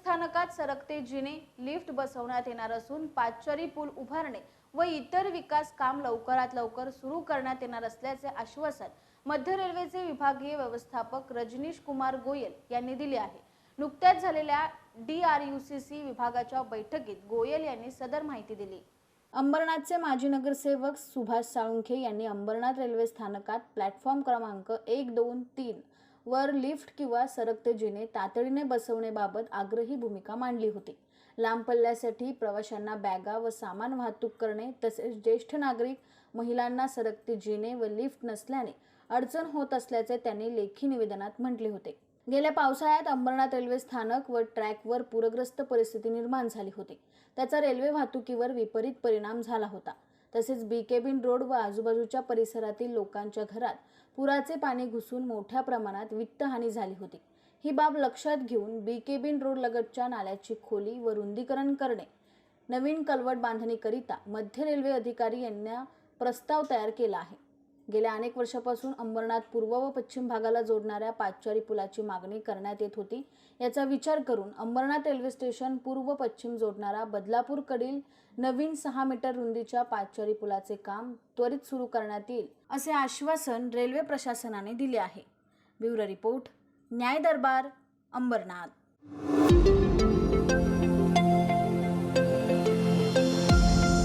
स्थानकात सरकते जिने लिफ्ट बसवण्यात येणार असून पाचरी पूल उभारणे व इतर विकास काम लवकरात लवकर सुरू करण्यात येणार असल्याचे आश्वासन मध्य रेल्वेचे विभागीय व्यवस्थापक रजनीश कुमार गोयल यांनी दिले आहे. नुकत्याच झालेल्या D R U C C विभागाच्या बैठकीत गोयल यांनी सदर माहिती दिली. अंबरनाथचे माजी नगरसेवक सुभाष साळुंखे यांनी अंबरनाथ रेल्वे स्थानकात प्लॅटफॉर्म क्रमांक एक दोन तीन वर लिफ्ट किंवा सरकते जिने तातडीने बसवण्याबाबत आग्रही भूमिका मांडली होती. लांब पल्ल्यासाठी प्रवाशांना बॅगा व सामान वाहतूक करणे तसेच ज्येष्ठ नागरिक महिलांना सरकते जिने व लिफ्ट नसल्याने अडचण होत असल्याचे त्यांनी लेखी निवेदनात म्हटले होते. गेल्या पावसाळ्यात अंबरनाथ रेल्वे स्थानक व ट्रॅकवर पूरग्रस्त परिस्थिती निर्माण झाली होती. त्याचा रेल्वे वाहतुकीवर विपरीत परिणाम झाला होता. तसेच बी केबिन रोड व आजूबाजूच्या परिसरातील लोकांच्या घरात पुराचे पाणी घुसून मोठ्या प्रमाणात वित्तहानी झाली होती. ही बाब लक्षात घेऊन बी केबिन रोड लगतच्या नाल्याची खोली व रुंदीकरण करणे नवीन कलवट बांधणीकरिता मध्य रेल्वे अधिकारी यांना प्रस्ताव तयार केला आहे. गेल्या अनेक वर्षापासून अंबरनाथ पूर्व व पश्चिम भागाला जोडणाऱ्या पाचचारी पुलाची मागणी करण्यात येत होती. याचा विचार करून अंबरनाथ रेल्वे स्टेशन पूर्व पश्चिम जोडणारा बदलापूरकडील नवीन सहा मीटर रुंदीच्या पाचचारी पुलाचे काम त्वरित सुरू करण्यात येईल असे आश्वासन रेल्वे प्रशासनाने दिले आहे. ब्युरो रिपोर्ट न्याय दरबार अंबरनाथ.